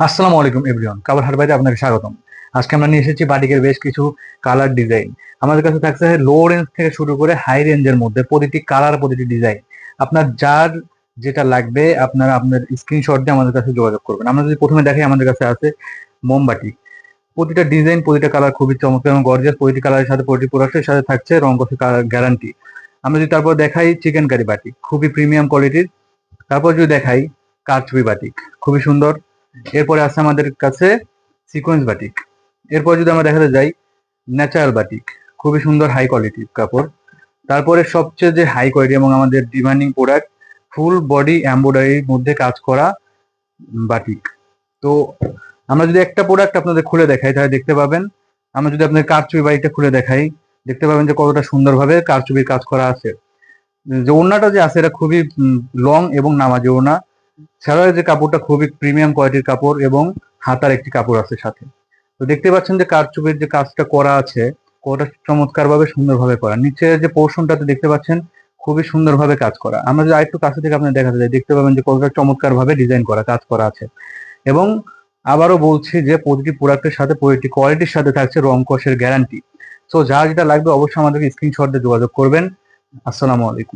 আসসালামু আলাইকুম, এভরিওয়ান। কাবার হাট বাইরে আপনাকে স্বাগতম। আজকে আমরা নিয়ে এসেছি বাটিকের বেশ কিছু কালার ডিজাইন। আমাদের কাছে থাকছে লো রেঞ্জ থেকে শুরু করে হাই রেঞ্জের মধ্যে প্রতিটি কালার, প্রতিটি ডিজাইন। আপনার যার যেটা লাগবে, আপনারা, আপনার স্ক্রিনশট দিয়ে আমাদের কাছে যোগাযোগ করবেন। আমরা যদি প্রথমে দেখাই, আমাদের কাছে আছে মোমবাটি প্রতিটা ডিজাইন, প্রতিটা কালার খুবই চমৎকার এবং গর্জিয়াস প্রতিটি কালারের সাথে, প্রতিটি প্রোডাক্টের সাথে থাকছে রং কফি গ্যারান্টি আমরা যদি তারপর দেখাই চিকেন কারি বাটি, খুবই প্রিমিয়াম কোয়ালিটির তারপর যদি দেখাই কারচুপি বাটিক খুবই সুন্দর। এরপরে আছে আমাদের কাছে সিকোয়েন্স বাটিক এরপর যদি আমরা দেখাতে যাই ন্যাচারাল বাটিক খুবই সুন্দর হাই কোয়ালিটির কাপড়। তারপরে সবচেয়ে যে হাই কোয়ালিটি এবং আমাদের ডিমান্ডিং প্রোডাক্ট ফুল বডি এমব্রয়ডারির মধ্যে কাজ করা বাটিক তো আমরা যদি একটা প্রোডাক্ট আপনাদের খুলে দেখাই, তাহলে দেখতে পাবেন, আমরা যদি আপনাদের কারচুপি বাড়িটা খুলে দেখাই, দেখতে পাবেন যে কতটা সুন্দরভাবে কারচুপির কাজ করা আছে। যে ওড়নাটা যে আছে, এটা খুবই লং এবং নামাজি ওড়না। সালোয়ারের যে কাপড়টা খুবই প্রিমিয়াম কোয়ালিটির কাপড় এবং হাতার একটি কাপড় আছে সাথে। তো দেখতে পাচ্ছেন যে কারচুপির যে কাজটা করা আছে কতটা চমৎকার ভাবে সুন্দরভাবে করা। নিচে যে পোর্শনটাতে দেখতে পাচ্ছেন, খুবই সুন্দরভাবে কাজ করা। আমরা যদি আরেকটু কাছে থেকে আপনার দেখাতে যাই, দেখতে পাবেন যে কতটা চমৎকার ভাবে ডিজাইন করা, কাজ করা আছে। এবং আবারও বলছি যে প্রতিটি প্রোডাক্টের সাথে প্রতিটি কোয়ালিটির সাথে থাকছে রং কষের গ্যারান্টি সো যা যেটা লাগবে অবশ্যই আমাদেরকে স্ক্রিনশট দিয়ে যোগাযোগ করবেন। আসসালামু আলাইকুম।